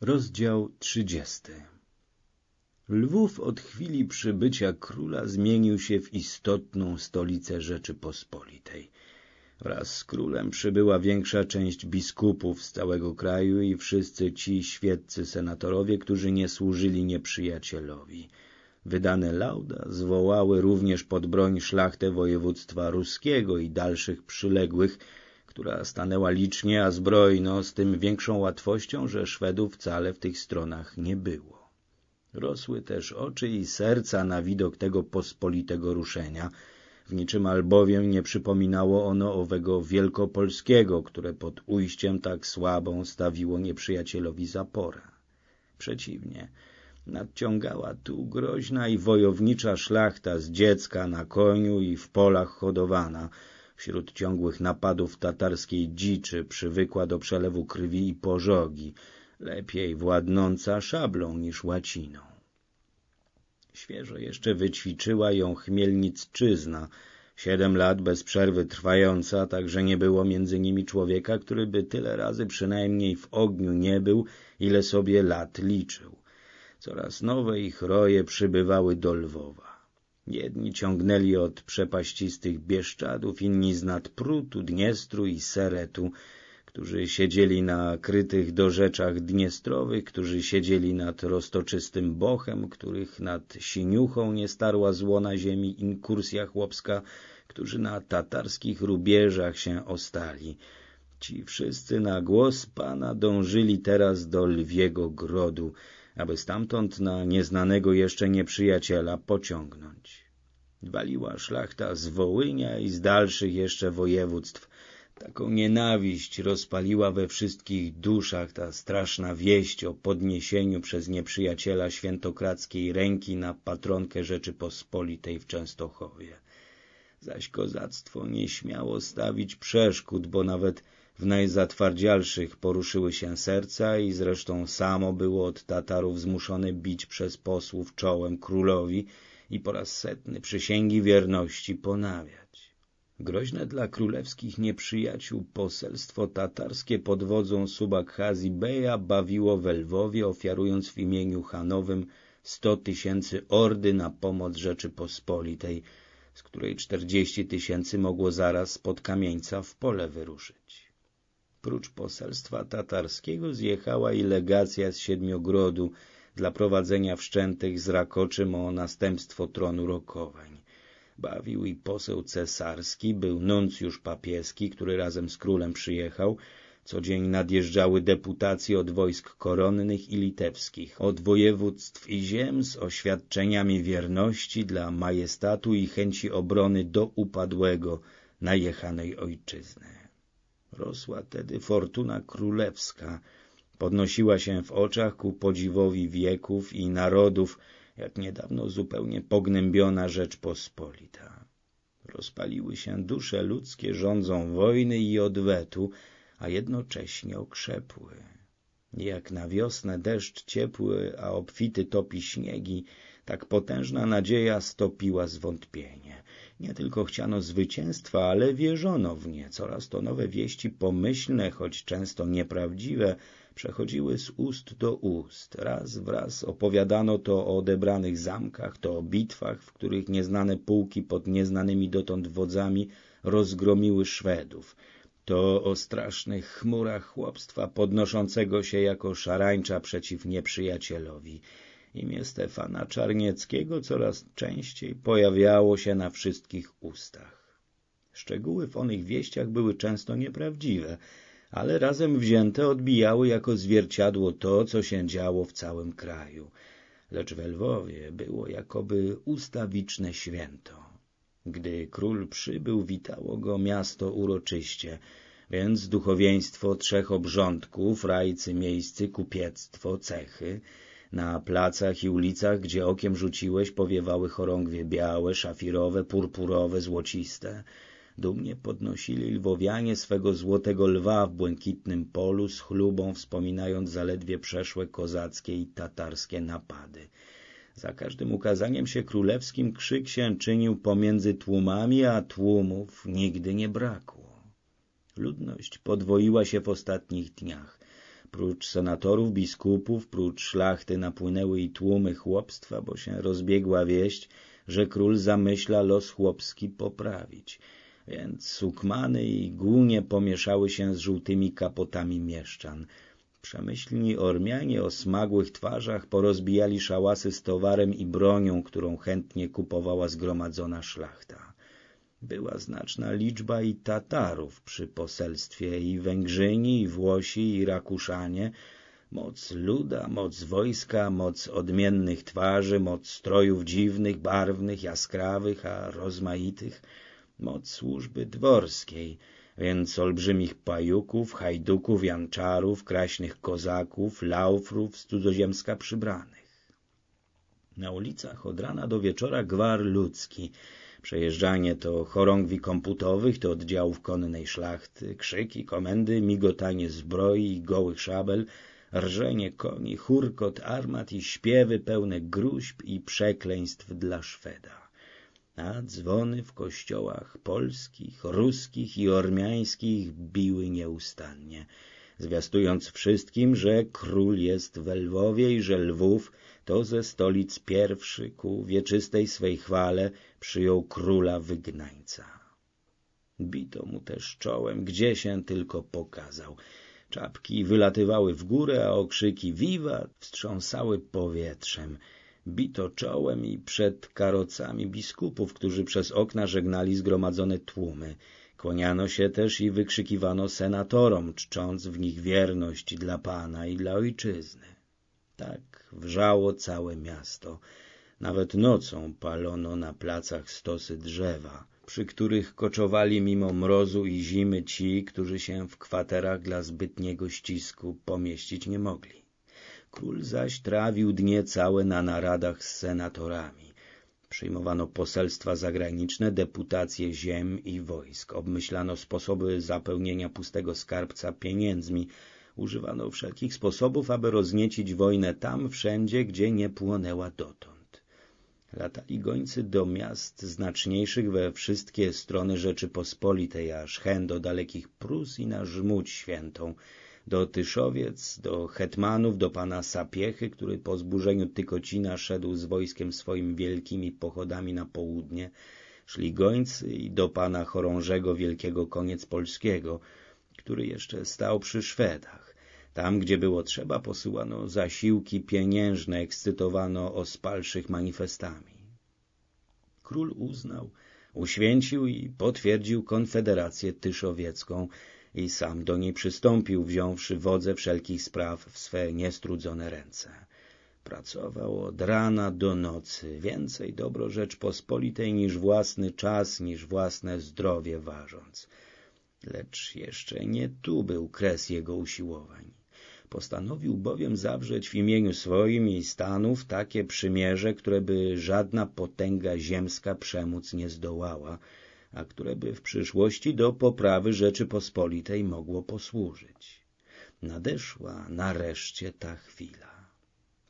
Rozdział trzydziesty Lwów od chwili przybycia króla zmienił się w istotną stolicę Rzeczypospolitej. Wraz z królem przybyła większa część biskupów z całego kraju i wszyscy ci świeccy senatorowie, którzy nie służyli nieprzyjacielowi. Wydane lauda zwołały również pod broń szlachtę województwa ruskiego i dalszych przyległych, która stanęła licznie, a zbrojno, z tym większą łatwością, że Szwedów wcale w tych stronach nie było. Rosły też oczy i serca na widok tego pospolitego ruszenia, w niczym albowiem nie przypominało ono owego wielkopolskiego, które pod ujściem tak słabą stawiło nieprzyjacielowi zaporę. Przeciwnie, nadciągała tu groźna i wojownicza szlachta z dziecka na koniu i w polach hodowana, wśród ciągłych napadów tatarskiej dziczy, przywykła do przelewu krwi i pożogi, lepiej władnąca szablą niż łaciną. Świeżo jeszcze wyćwiczyła ją chmielnicczyzna, siedem lat bez przerwy trwająca, tak że nie było między nimi człowieka, który by tyle razy przynajmniej w ogniu nie był, ile sobie lat liczył. Coraz nowe ich roje przybywały do Lwowa. Jedni ciągnęli od przepaścistych Bieszczadów, inni z nad Prutu, Dniestru i Seretu, którzy siedzieli na krytych dorzeczach dniestrowych, którzy siedzieli nad roztoczystym Bochem, których nad Siniuchą nie starła złona ziemi inkursja chłopska, którzy na tatarskich rubieżach się ostali. Ci wszyscy na głos Pana dążyli teraz do lwiego grodu, aby stamtąd na nieznanego jeszcze nieprzyjaciela pociągnąć. Waliła szlachta z Wołynia i z dalszych jeszcze województw. Taką nienawiść rozpaliła we wszystkich duszach ta straszna wieść o podniesieniu przez nieprzyjaciela świętokradzkiej ręki na patronkę Rzeczypospolitej w Częstochowie. Zaś kozactwo nie śmiało stawić przeszkód, bo nawet w najzatwardzialszych poruszyły się serca i zresztą samo było od Tatarów zmuszone bić przez posłów czołem królowi i po raz setny przysięgi wierności ponawiać. Groźne dla królewskich nieprzyjaciół poselstwo tatarskie pod wodzą Subakhazi Beja bawiło we Lwowie, ofiarując w imieniu Hanowym sto tysięcy ordy na pomoc Rzeczypospolitej, z której czterdzieści tysięcy mogło zaraz pod kamieńca w pole wyruszyć. Prócz poselstwa tatarskiego zjechała i legacja z Siedmiogrodu dla prowadzenia wszczętych z Rakoczym o następstwo tronu rokowań. Bawił i poseł cesarski, był nuncjusz papieski, który razem z królem przyjechał. Co dzień nadjeżdżały deputacje od wojsk koronnych i litewskich, od województw i ziem z oświadczeniami wierności dla majestatu i chęci obrony do upadłego, najechanej ojczyzny. Rosła tedy fortuna królewska, podnosiła się w oczach ku podziwowi wieków i narodów, jak niedawno zupełnie pognębiona Rzeczpospolita. Rozpaliły się dusze ludzkie rządzą wojny i odwetu, a jednocześnie okrzepły. Jak na wiosnę deszcz ciepły, a obfity topi śniegi, tak potężna nadzieja stopiła zwątpienie. Nie tylko chciano zwycięstwa, ale wierzono w nie. Coraz to nowe wieści pomyślne, choć często nieprawdziwe, przechodziły z ust do ust. Raz wraz opowiadano to o odebranych zamkach, to o bitwach, w których nieznane pułki pod nieznanymi dotąd wodzami rozgromiły Szwedów. To o strasznych chmurach chłopstwa podnoszącego się jako szarańcza przeciw nieprzyjacielowi. Imię Stefana Czarnieckiego coraz częściej pojawiało się na wszystkich ustach. Szczegóły w onych wieściach były często nieprawdziwe, ale razem wzięte odbijały jako zwierciadło to, co się działo w całym kraju. Lecz w Lwowie było jakoby ustawiczne święto. Gdy król przybył, witało go miasto uroczyście, więc duchowieństwo trzech obrządków, rajcy miejscy, kupiectwo, cechy, na placach i ulicach, gdzie okiem rzuciłeś, powiewały chorągwie białe, szafirowe, purpurowe, złociste. Dumnie podnosili lwowianie swego złotego lwa w błękitnym polu z chlubą, wspominając zaledwie przeszłe kozackie i tatarskie napady. Za każdym ukazaniem się królewskim krzyk się czynił pomiędzy tłumami, a tłumów nigdy nie brakło. Ludność podwoiła się w ostatnich dniach. Prócz senatorów, biskupów, prócz szlachty napłynęły i tłumy chłopstwa, bo się rozbiegła wieść, że król zamyśla los chłopski poprawić. Więc sukmany i głunie pomieszały się z żółtymi kapotami mieszczan. Przemyślni Ormianie o smagłych twarzach porozbijali szałasy z towarem i bronią, którą chętnie kupowała zgromadzona szlachta. Była znaczna liczba i Tatarów przy poselstwie, i Węgrzyni, i Włosi, i Rakuszanie, moc luda, moc wojska, moc odmiennych twarzy, moc strojów dziwnych, barwnych, jaskrawych, a rozmaitych, moc służby dworskiej, więc olbrzymich pajuków, hajduków, janczarów, kraśnych kozaków, laufrów z cudzoziemska przybranych. Na ulicach od rana do wieczora gwar ludzki, Przejeżdżanie to chorągwi komputowych, to oddziałów konnej szlachty, krzyki, komendy, migotanie zbroi i gołych szabel, rżenie koni, hurkot armat i śpiewy pełne gruźb i przekleństw dla Szweda. A dzwony w kościołach polskich, ruskich i ormiańskich biły nieustannie, zwiastując wszystkim, że król jest w Lwowie i że Lwów to ze stolic pierwszy ku wieczystej swej chwale przyjął króla wygnańca. Bito mu też czołem, gdzie się tylko pokazał. Czapki wylatywały w górę, a okrzyki wiwat wstrząsały powietrzem. Bito czołem i przed karocami biskupów, którzy przez okna żegnali zgromadzone tłumy. Kłaniano się też i wykrzykiwano senatorom, czcząc w nich wierność dla Pana i dla ojczyzny. Tak wrzało całe miasto. Nawet nocą palono na placach stosy drzewa, przy których koczowali mimo mrozu i zimy ci, którzy się w kwaterach dla zbytniego ścisku pomieścić nie mogli. Król zaś trawił dnie całe na naradach z senatorami. Przyjmowano poselstwa zagraniczne, deputacje ziem i wojsk. Obmyślano sposoby zapełnienia pustego skarbca pieniędzmi, używano wszelkich sposobów, aby rozniecić wojnę tam wszędzie, gdzie nie płonęła dotąd. Latali gońcy do miast znaczniejszych we wszystkie strony Rzeczypospolitej, aż hen do dalekich Prus i na Żmudź Świętą, do Tyszowiec, do hetmanów, do pana Sapiechy, który po zburzeniu Tykocina szedł z wojskiem swoim wielkimi pochodami na południe, szli gońcy i do pana chorążego wielkiego koniec polskiego, który jeszcze stał przy Szwedach. Tam, gdzie było trzeba, posyłano zasiłki pieniężne, ekscytowano ospalszych manifestami. Król uznał, uświęcił i potwierdził konfederację tyszowiecką i sam do niej przystąpił, wziąwszy wodze wszelkich spraw w swe niestrudzone ręce. Pracował od rana do nocy, więcej dobro Rzeczpospolitej niż własny czas, niż własne zdrowie ważąc. Lecz jeszcze nie tu był kres jego usiłowań. Postanowił bowiem zawrzeć w imieniu swoim i stanów takie przymierze, które by żadna potęga ziemska przemóc nie zdołała, a które by w przyszłości do poprawy Rzeczypospolitej mogło posłużyć. Nadeszła nareszcie ta chwila.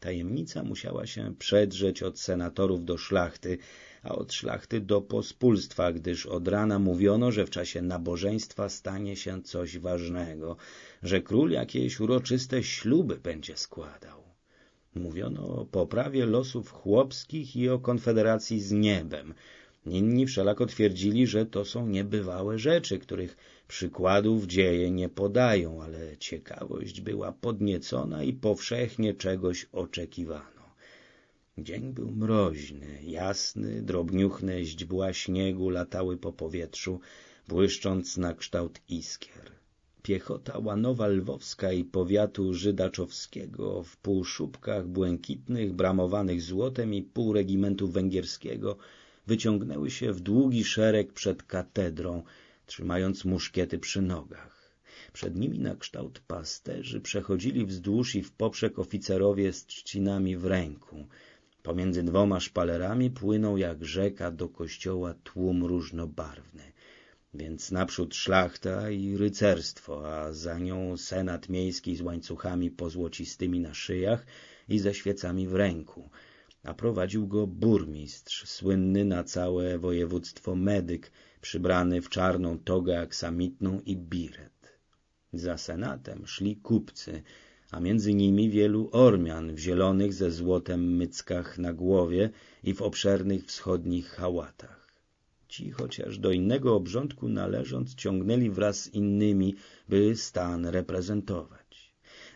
Tajemnica musiała się przedrzeć od senatorów do szlachty, a od szlachty do pospólstwa, gdyż od rana mówiono, że w czasie nabożeństwa stanie się coś ważnego, że król jakieś uroczyste śluby będzie składał. Mówiono o poprawie losów chłopskich i o konfederacji z niebem. Inni wszelako twierdzili, że to są niebywałe rzeczy, których przykładów dzieje nie podają, ale ciekawość była podniecona i powszechnie czegoś oczekiwano. Dzień był mroźny, jasny, drobniuchne źdźbła śniegu latały po powietrzu, błyszcząc na kształt iskier. Piechota łanowa lwowska i powiatu żydaczowskiego w półszubkach błękitnych, bramowanych złotem i pół regimentu węgierskiego wyciągnęły się w długi szereg przed katedrą, trzymając muszkiety przy nogach. Przed nimi na kształt pasterzy przechodzili wzdłuż i w poprzek oficerowie z trzcinami w ręku – Pomiędzy dwoma szpalerami płynął jak rzeka do kościoła tłum różnobarwny. Więc naprzód szlachta i rycerstwo, a za nią senat miejski z łańcuchami pozłocistymi na szyjach i ze świecami w ręku, a prowadził go burmistrz, słynny na całe województwo medyk, przybrany w czarną togę aksamitną i biret. Za senatem szli kupcy, a między nimi wielu Ormian w zielonych ze złotem myckach na głowie i w obszernych wschodnich hałatach. Ci, chociaż do innego obrządku należąc, ciągnęli wraz z innymi, by stan reprezentować.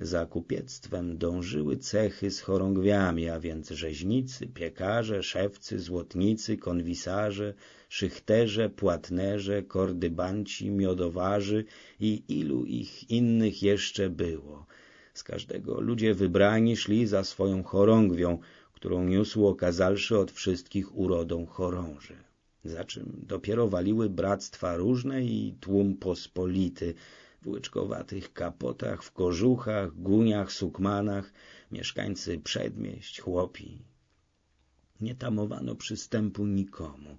Za kupiectwem dążyły cechy z chorągwiami, a więc rzeźnicy, piekarze, szewcy, złotnicy, konwisarze, szychterze, płatnerze, kordybanci, miodowarzy i ilu ich innych jeszcze było. Z każdego ludzie wybrani szli za swoją chorągwią, którą niósł okazalszy od wszystkich urodą chorąży. Za czym dopiero waliły bractwa różne i tłum pospolity, w łyczkowatych kapotach, w kożuchach, guniach, sukmanach, mieszkańcy przedmieść, chłopi. Nie tamowano przystępu nikomu,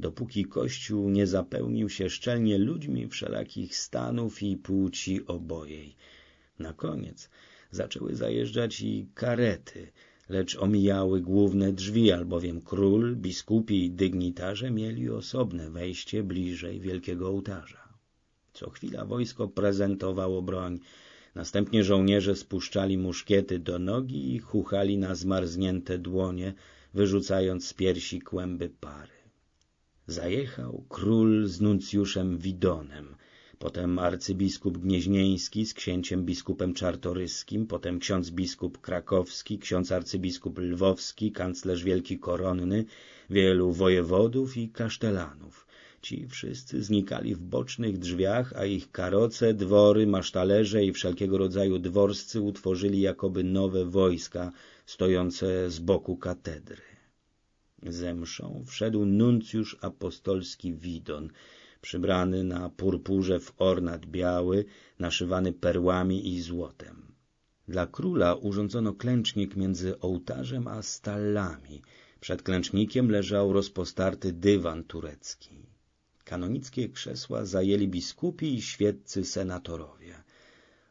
dopóki Kościół nie zapełnił się szczelnie ludźmi wszelakich stanów i płci obojej. Na koniec zaczęły zajeżdżać i karety, lecz omijały główne drzwi, albowiem król, biskupi i dygnitarze mieli osobne wejście bliżej wielkiego ołtarza. Co chwila wojsko prezentowało broń, następnie żołnierze spuszczali muszkiety do nogi i chuchali na zmarznięte dłonie, wyrzucając z piersi kłęby pary. Zajechał król z nuncjuszem Widonem, potem arcybiskup Gnieźnieński z księciem biskupem czartoryskim, potem ksiądz biskup krakowski, ksiądz arcybiskup lwowski, kanclerz wielki koronny, wielu wojewodów i kasztelanów. Ci wszyscy znikali w bocznych drzwiach, a ich karoce, dwory, masztalerze i wszelkiego rodzaju dworscy utworzyli jakoby nowe wojska stojące z boku katedry. Zemszą wszedł nuncjusz apostolski Widon, przybrany na purpurze w ornat biały, naszywany perłami i złotem. Dla króla urządzono klęcznik między ołtarzem a stallami. Przed klęcznikiem leżał rozpostarty dywan turecki. Kanonickie krzesła zajęli biskupi i świeccy senatorowie.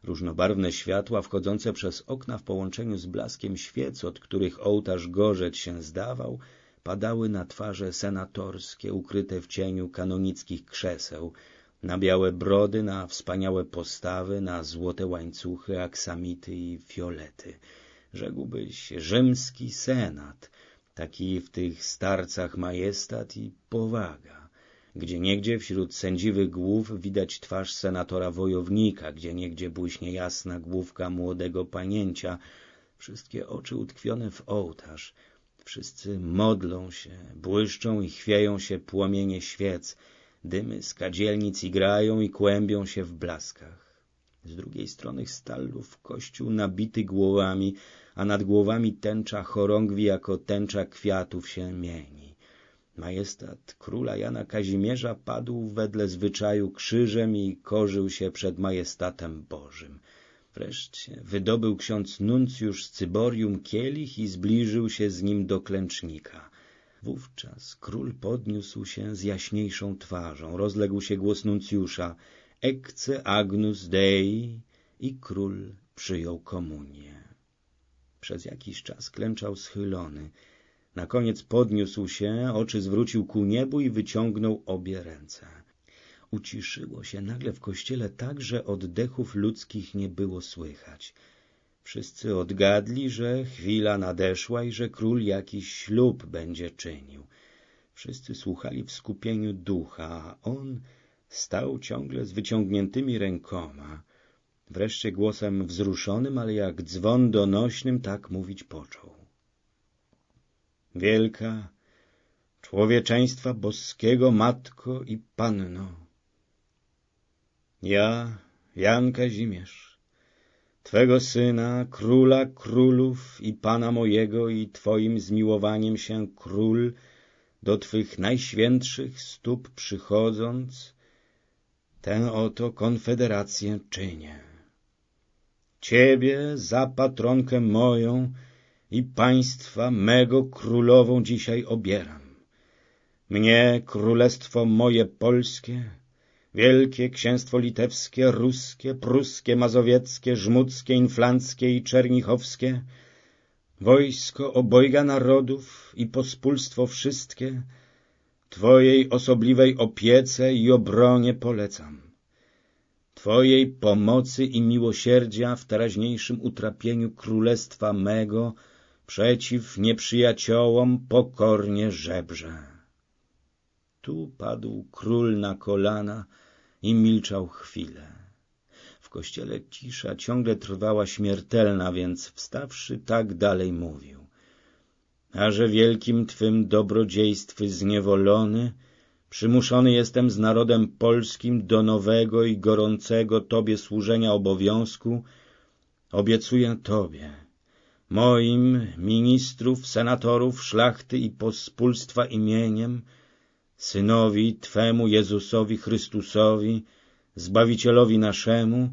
Różnobarwne światła wchodzące przez okna w połączeniu z blaskiem świec, od których ołtarz gorzeć się zdawał, padały na twarze senatorskie, ukryte w cieniu kanonickich krzeseł, na białe brody, na wspaniałe postawy, na złote łańcuchy, aksamity i fiolety. Rzekłbyś rzymski senat, taki w tych starcach majestat i powaga. Gdzie niegdzie wśród sędziwych głów widać twarz senatora wojownika, gdzie niegdzie błyśnie jasna główka młodego panięcia, wszystkie oczy utkwione w ołtarz, Wszyscy modlą się, błyszczą i chwieją się płomienie świec, dymy z kadzielnic igrają i kłębią się w blaskach. Z drugiej strony stallów kościół nabity głowami, a nad głowami tęcza chorągwi jako tęcza kwiatów się mieni. Majestat króla Jana Kazimierza padł wedle zwyczaju krzyżem i korzył się przed majestatem Bożym. Wreszcie wydobył ksiądz nuncjusz z cyborium kielich i zbliżył się z nim do klęcznika. Wówczas król podniósł się z jaśniejszą twarzą, rozległ się głos nuncjusza Ecce agnus Dei i król przyjął komunię. Przez jakiś czas klęczał schylony. Na koniec podniósł się, oczy zwrócił ku niebu i wyciągnął obie ręce. Uciszyło się nagle w kościele tak, że oddechów ludzkich nie było słychać. Wszyscy odgadli, że chwila nadeszła i że król jakiś ślub będzie czynił. Wszyscy słuchali w skupieniu ducha, a on stał ciągle z wyciągniętymi rękoma. Wreszcie głosem wzruszonym, ale jak dzwon donośnym, tak mówić począł. Wielka, człowieczeństwa boskiego Matko i Panno, ja, Jan Kazimierz, Twego Syna, Króla Królów i Pana mojego i Twoim zmiłowaniem się Król, do Twych najświętszych stóp przychodząc, tę oto konfederację czynię. Ciebie za patronkę moją i państwa mego królową dzisiaj obieram. Mnie, królestwo moje polskie, Wielkie Księstwo Litewskie, Ruskie, Pruskie, Mazowieckie, Żmudzkie, Inflanckie i Czernichowskie, wojsko obojga narodów i pospólstwo wszystkie, Twojej osobliwej opiece i obronie polecam. Twojej pomocy i miłosierdzia w teraźniejszym utrapieniu królestwa mego przeciw nieprzyjaciołom pokornie żebrze. Tu padł król na kolana i milczał chwilę. W kościele cisza ciągle trwała śmiertelna, więc wstawszy tak dalej mówił. A że wielkim Twym dobrodziejstwy zniewolony, przymuszony jestem z narodem polskim do nowego i gorącego Tobie służenia obowiązku, obiecuję Tobie, moim ministrów, senatorów, szlachty i pospólstwa imieniem, Synowi Twemu Jezusowi Chrystusowi, Zbawicielowi naszemu,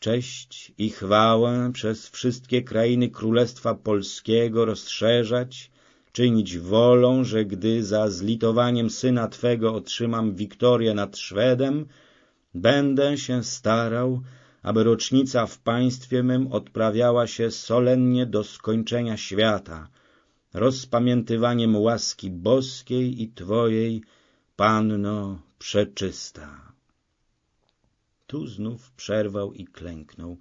cześć i chwałę przez wszystkie krainy Królestwa Polskiego rozszerzać, czynić wolą, że gdy za zlitowaniem Syna Twego otrzymam wiktorię nad Szwedem, będę się starał, aby rocznica w państwie mym odprawiała się solennie do skończenia świata, rozpamiętywaniem łaski boskiej i Twojej, Panno Przeczysta. Tu znów przerwał i klęknął.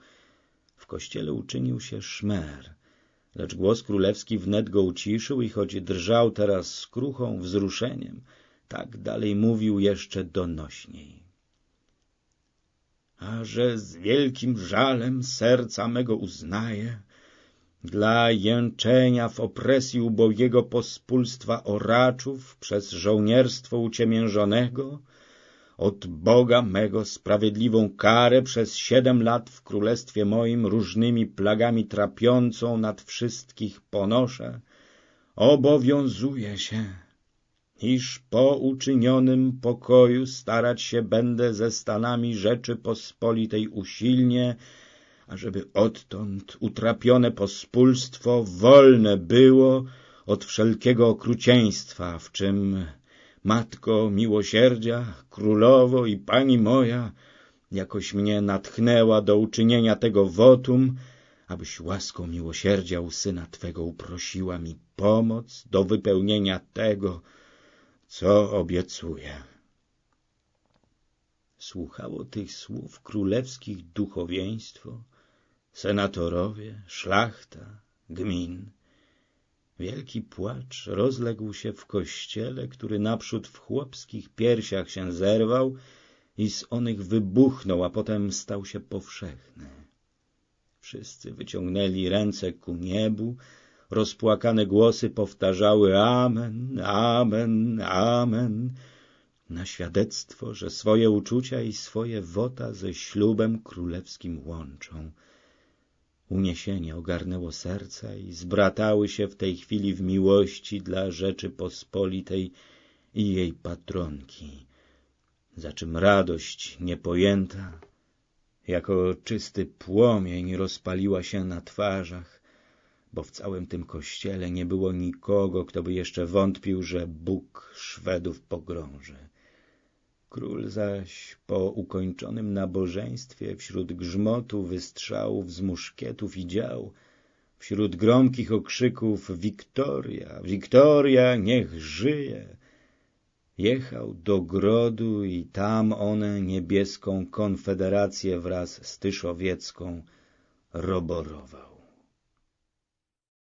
W kościele uczynił się szmer, lecz głos królewski wnet go uciszył i choć drżał teraz skruchą, wzruszeniem, tak dalej mówił jeszcze donośniej. Że z wielkim żalem serca mego uznaję, dla jęczenia w opresji ubogiego pospólstwa oraczów przez żołnierstwo uciemiężonego, od Boga mego sprawiedliwą karę przez siedem lat w królestwie moim różnymi plagami trapiącą nad wszystkich ponoszę, obowiązuje się, iż po uczynionym pokoju starać się będę ze stanami Rzeczy Pospolitej usilnie, ażeby odtąd utrapione pospólstwo wolne było od wszelkiego okrucieństwa, w czym Matko miłosierdzia, królowo i pani moja, jakoś mnie natchnęła do uczynienia tego wotum, abyś łaską miłosierdzia u Syna Twego uprosiła mi pomoc do wypełnienia tego, co obiecuję. Słuchało tych słów królewskich duchowieństwo, senatorowie, szlachta, gmin. Wielki płacz rozległ się w kościele, który naprzód w chłopskich piersiach się zerwał i z onych wybuchnął, a potem stał się powszechny. Wszyscy wyciągnęli ręce ku niebu, rozpłakane głosy powtarzały Amen, Amen, Amen, na świadectwo, że swoje uczucia i swoje wota ze ślubem królewskim łączą. Uniesienie ogarnęło serca i zbratały się w tej chwili w miłości dla Rzeczy Pospolitej i jej patronki, za czym radość niepojęta, jako czysty płomień rozpaliła się na twarzach, bo w całym tym kościele nie było nikogo, kto by jeszcze wątpił, że Bóg Szwedów pogrąży. Król zaś po ukończonym nabożeństwie wśród grzmotu wystrzałów z muszkietów i dział, wśród gromkich okrzyków Wiktoria, Wiktoria, niech żyje, jechał do grodu i tam one niebieską konfederację wraz z Tyszowiecką roborował.